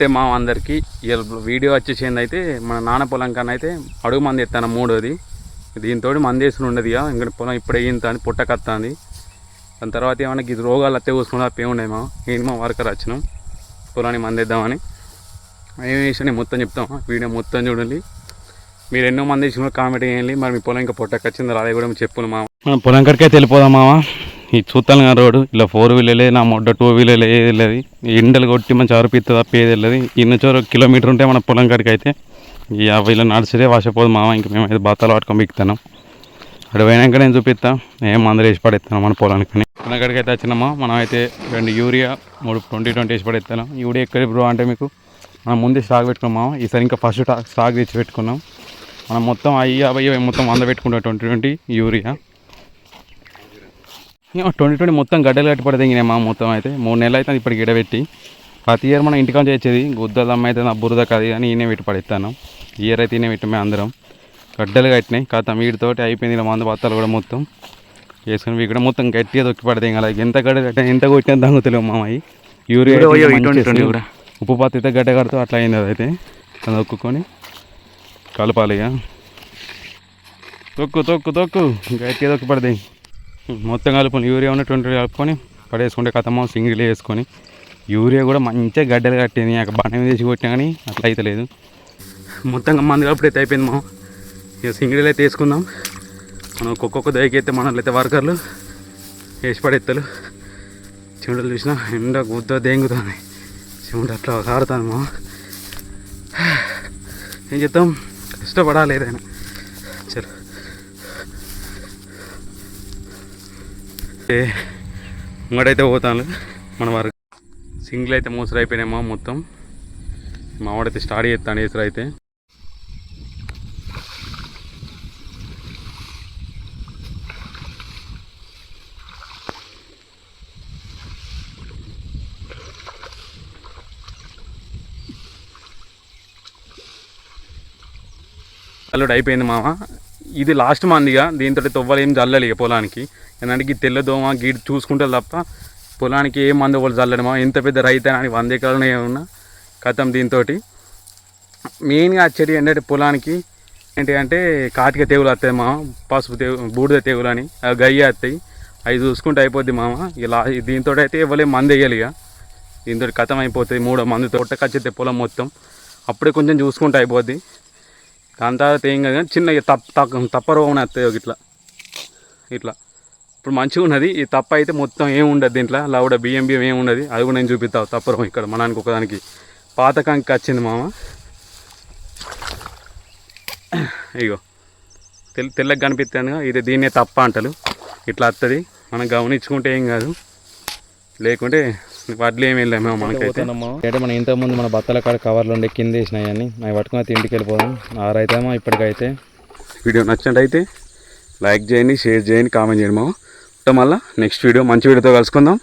అంటే మా అందరికీ. వీడియో వచ్చేసింది అయితే మన నాన్న పొలం కన్నా అయితే అడుగు మంది ఎత్తాను మూడోది. దీంతో మంది వేసుకుని ఉండదు ఇక. ఇంకా పొలం ఇప్పుడే ఇంత అని పుట్టకత్తాంది దాని తర్వాత ఏమన్నా ఇది రోగాలు అత్తే కూసుకుని అప్పే ఉన్నాయి మా? నేను మా వర్కర్ వచ్చినాం. పొలాన్ని మంది వేద్దామని. వేసిన మొత్తం చెప్తాం. వీడియో మొత్తం చూడండి. మీరు ఎన్నో మంది వేసిన కామెంట్ చేయండి. మరి మీ పొలం ఇంకా పుట్టకొచ్చింది రాలే కూడా మీరు చెప్పును మా మనం పొలం కడికే వెళ్ళిపోదాం మామ ఈ చూస్తాను కదా రోడ్డు ఇలా ఫోర్ వీలర్లే నా మొడ్డ టూ వీలర్లే ఏది వెళ్ళదు ఎండలు కొట్టి మంచి అరిపిస్తుంది తప్ప ఏది వెళ్ళేది ఇన్న చోరు కిలోమీటర్ ఉంటే మన పొలం కాడికి అయితే ఈ యాభై ఇలా నడిచితే మామ ఇంక మేము అయితే బత్తాలు పట్టుకొని బిక్కుతాను అక్కడ పోయినాక నేను చూపిస్తా? ఏం మందులు వేసి పడేస్తాను మన పొలానికి పొలం కాడికి అయితే వచ్చినామా మనం అయితే రెండు యూరియా మూడు ట్వంటీ ట్వంటీ వేసి పడేస్తాను యూరియా ఎక్కడ బ్రో అంటే మీకు మనం ముందే స్టాక్ పెట్టుకున్నాం ఈసారి ఇంకా ఫస్ట్ స్టాక్ తెచ్చి పెట్టుకున్నాం. మనం మొత్తం అయ్యి యాభై మొత్తం వంద పెట్టుకుంటాం twenty twenty urea. Twenty twenty మొత్తం గడ్డలు కట్టి పడితే మా మొత్తం అయితే. మూడు నెలలు అయితే ఇప్పటికి ఇడబెట్టి. ప్రతి ఇయర్ మనం ఇంటికాంచి వచ్చేది గుద్దలమ్మ అయితే నా బురద కాదు కానీ ఈయనే పెట్టి పడిస్తాను ఇయర్ అయితే ఈయనే పెట్టి మేము అందరం. గడ్డలు కట్టినాయి. కాస్త వీటితోటి అయిపోయింది ఇలా మంద బత్తాలు కూడా మొత్తం. వేసుకుని ఇవి కూడా మొత్తం గట్టిగా దొక్కి పడతాయి కదా ఎంత గడ్డ కట్టినా ఎంత కొట్టినా దంగుతలేవు మామయ్య యూరియా. ఉప్పు పాత అయితే గడ్డ కడుతూ అట్లా అయింది అదైతే అది దొక్కుకొని కలపాలి ఇక. తొక్కు తొక్కు తొక్కు. గట్టిగా దొక్కి పడతాయి మొత్తం కలుపుకొని యూరియా ఉన్న ట్వంటీ కలుపుకొని పడేసుకుంటే కథమో సింగిల్ వేసుకొని యూరియా కూడా మంచిగా గడ్డలు కట్టింది అక్కడ బాణం మీద వేసి కొట్టినా కానీ అట్లా అయితే లేదు. మొత్తంగా మంది కలిపితే అయిపోయింది మా ఇక సింగిల్ అయితే వేసుకుందాం. మనం ఒక్కొక్క దయకి అయితే మనల్ని అయితే వర్కర్లు వేసి పడేస్తారు చెమటలు చూసినా ఎండ గుద్ద దేంగుతుంది. చెమట అట్లా కారుతాను మా ఏం చెప్తాం కష్టపడాలి ఏదైనా. చలో. ఏ, ముంగడైతే పోతాను మన వారు సింగిల్ అయితే మోసరు అయిపోయినాయి మా మొత్తం మావాడైతే స్టార్ట్ చేస్తాను వేసరు అయితే. అల్లుడు అయిపోయింది మామ. ఇది లాస్ట్ మందిగా. దీంతో తొవ్వలు ఏం చల్లాలి ఇక పొలానికి. ఎందుకంటే ఈ తెల్ల దోమ గీడు చూసుకుంటారు తప్ప పొలానికి ఏ మందు వాళ్ళు చల్లడం ఎంత పెద్ద రైతు అని వంద ఎకరాలు ఉన్నా కథం దీంతో మెయిన్గా వచ్చేటి ఏంటంటే పొలానికి ఏంటి అంటే కాటిక తెగులు వస్తాయి మామ. పసుపు తెగు బూడిద తెగులు అని గయ్య వస్తాయి. అవి చూసుకుంటే అయిపోద్ది మామ. ఇలా దీంతో అయితే ఇవ్వలే మంది వేయాలి ఇక. దీంతో కథం అయిపోతుంది. మూడో మంది తోటకొచ్చితే పొలం మొత్తం. అప్పుడే కొంచెం చూసుకుంటే అయిపోద్ది. దాని తర్వాత ఏం కాదు కానీ చిన్న తప్ప తప్ప తప్ప రోగం వస్తాయి ఇట్లా. ఇట్లా. ఇప్పుడు మంచిగా ఉన్నది ఈ తప్ప అయితే మొత్తం ఏం ఉండదు దీంట్లో. లవడ బియ్యం బియ్యం ఏం ఉండదు. అది కూడా నేను చూపిస్తావు తప్ప రోగం ఇక్కడ మనానికి ఒకదానికి పాతకానికి వచ్చింది మామ. ఇగో. తెల్ల తెల్లగా కనిపిస్తాను ఇది దీన్నే తప్ప అంటలు ఇట్లా వస్తుంది మనం గమనించుకుంటే ఏం కాదు. లేకుంటే వడ్లు ఏమి వెళ్ళాము మనకైతే. అంటే మనం ఇంతకుముందు మన బత్తల కాడ కవర్లు ఉండే కింద వేసినాయి అని అవి పట్టుకుని ఇంటికి వెళ్ళిపోదాం. ఆరైతేమో ఇప్పటికైతే. వీడియో నచ్చినట్టయితే లైక్ చేయండి షేర్ చేయండి కామెంట్ చేయండి మామ. మళ్ళీ నెక్స్ట్ వీడియో మంచి వీడియోతో కలుసుకుందాం.